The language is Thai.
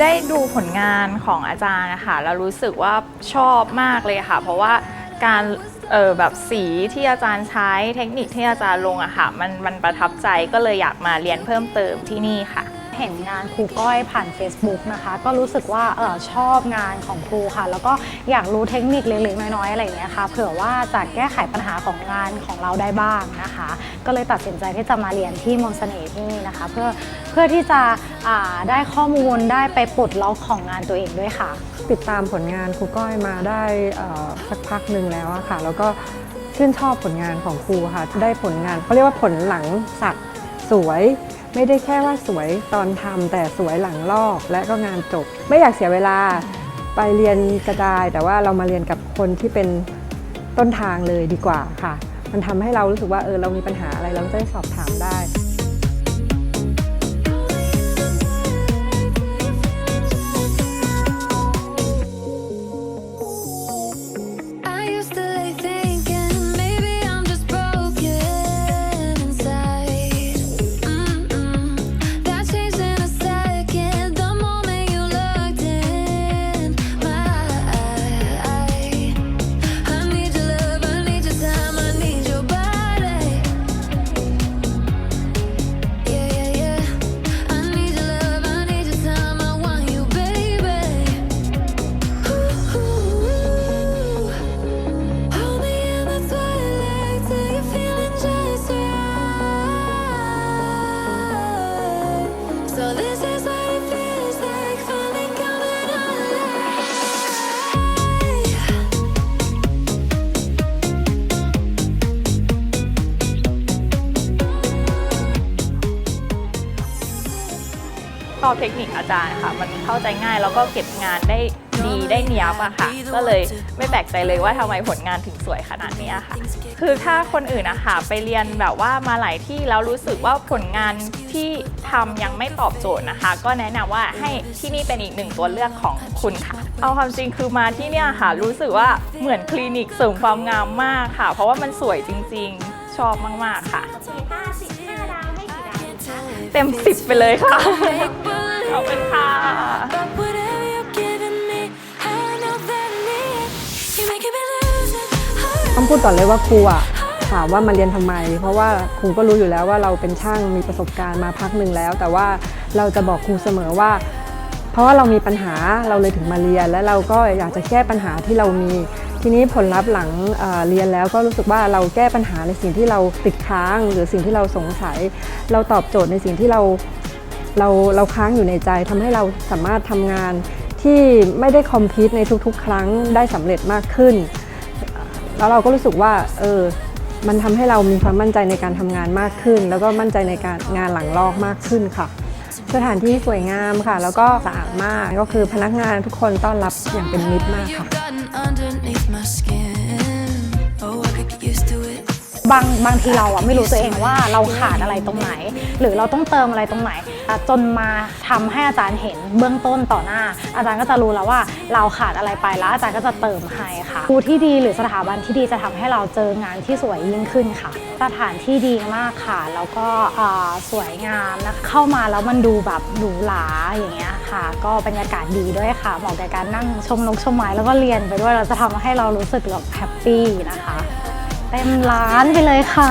ได้ดูผลงานของอาจารย์นะคะแล้วรู้สึกว่าชอบมากเลยค่ะ เพราะว่าการเออแบบสีที่อาจารย์ใช้เทคนิคที่อาจารย์ลงอะค่ะมันมันประทับใจก็เลยอยากมาเรียนเพิ่มเติมที่นี่ค่ะ เห็นงานครูก้อยผ่าน Facebook นะคะ ก็รู้สึกว่าเออชอบงานของครูค่ะ แล้วก็อยากรู้เทคนิคเล็กๆน้อยๆอะไรอย่างเงี้ยค่ะเผื่อว่าจะแก้ไขปัญหาของงานของเราได้บ้างนะคะ ก็เลยตัดสินใจที่จะมาเรียนที่มนต์เสน่ห์ที่นี่นะคะ เพื่อเพื่อที่จะอ่าได้ข้อมูลได้ไปปลดล็อกของงานตัวเองด้วยค่ะ ติดตามผลงานครูก้อยมาได้เอ่อสักพักหนึ่งแล้วอะค่ะ แล้วก็ชื่นชอบผลงานของครูค่ะ ได้ผลงานเขาเรียกว่าผลหลังสักสวย ไม่ได้แค่ว่าสวยตอนทำแต่สวยหลังลอกและก็งานจบ ไม่อยากเสียเวลาไปเรียนกระจาย แต่ว่าเรามาเรียนกับคนที่เป็นต้นทางเลยดีกว่าค่ะ มันทำให้เรารู้สึกว่าเออเรามีปัญหาอะไรเราจะได้สอบถามได้ ชอบเทคนิคอาจารย์ค่ะ มันเข้าใจง่ายแล้วก็เก็บงานได้ดีได้เนียบอะค่ะ ก็เลยไม่แปลกใจเลยว่าทำไมผลงานถึงสวยขนาดนี้อะค่ะ คือถ้าคนอื่นนะคะไปเรียนแบบว่ามาหลายที่แล้วรู้สึกว่าผลงานที่ทำยังไม่ตอบโจทย์นะคะ ก็แนะนำว่าให้ที่นี่เป็นอีกหนึ่งตัวเลือกของคุณค่ะ เอาความจริงคือมาที่เนี่ยค่ะ รู้สึกว่าเหมือนคลินิกเสริมความงามมากค่ะ เพราะว่ามันสวยจริง ๆ ชอบมากๆค่ะ เต็มสิบไปเลยค่ะ ขอบคุณค่ะ ต้องพูดก่อนเลยว่าครูอะถามว่ามาเรียนทำไม เพราะว่าครูก็รู้อยู่แล้วว่าเราเป็นช่างมีประสบการณ์มาพักหนึ่งแล้ว แต่ว่าเราจะบอกครูเสมอว่า เพราะว่าเรามีปัญหาเราเลยถึงมาเรียน และเราก็อยากจะแก้ปัญหาที่เรามี ทีนี้ผลลัพธ์หลังเเรียนแล้วก็รู้สึกว่าเราแก้ปัญหาในสิ่งที่เราติดค้าง หรือสิ่งที่เราสงสัย เราตอบโจทย์ในสิ่งที่เราเราเราค้างอยู่ในใจทำให้เราสามารถทำงานที่ไม่ได้คอมพิวในทุกๆ ครั้งได้สำเร็จมากขึ้น แล้วเราก็รู้สึกว่าเออมันทำให้เรามีความมั่นใจในการทำงานมากขึ้น แล้วก็มั่นใจในการงานหลังลอกมากขึ้นค่ะ สถานที่สวยงามค่ะ แล้วก็สะอาดมากก็คือพนักงานทุกคนต้อนรับอย่างเป็นมิตรมากค่ะ บางบางทีเราอะไม่รู้ตัวเองว่าเราขาดอะไรตรงไหน หรือเราต้องเติมอะไรตรงไหน จนมาทำให้อาจารย์เห็นเบื้องต้นต่อหน้า อาจารย์ก็จะรู้แล้วว่าเราขาดอะไรไปแล้วอาจารย์ก็จะเติมให้ค่ะครูที่ดีหรือสถาบันที่ดีจะทำให้เราเจองานที่สวยยิ่งขึ้นค่ะ สถานที่ดีมากค่ะ แล้วก็สวยงามนะเข้ามาแล้วมันดูแบบหรูหราอย่างเงี้ยค่ะ ก็บรรยากาศดีด้วยค่ะเหมาะกับการนั่งชมนกชมไม้แล้วก็เรียนไปด้วยเราจะทำให้เรารู้สึกแบบแฮปปี้นะคะ เต็มร้านไปเลยค่ะ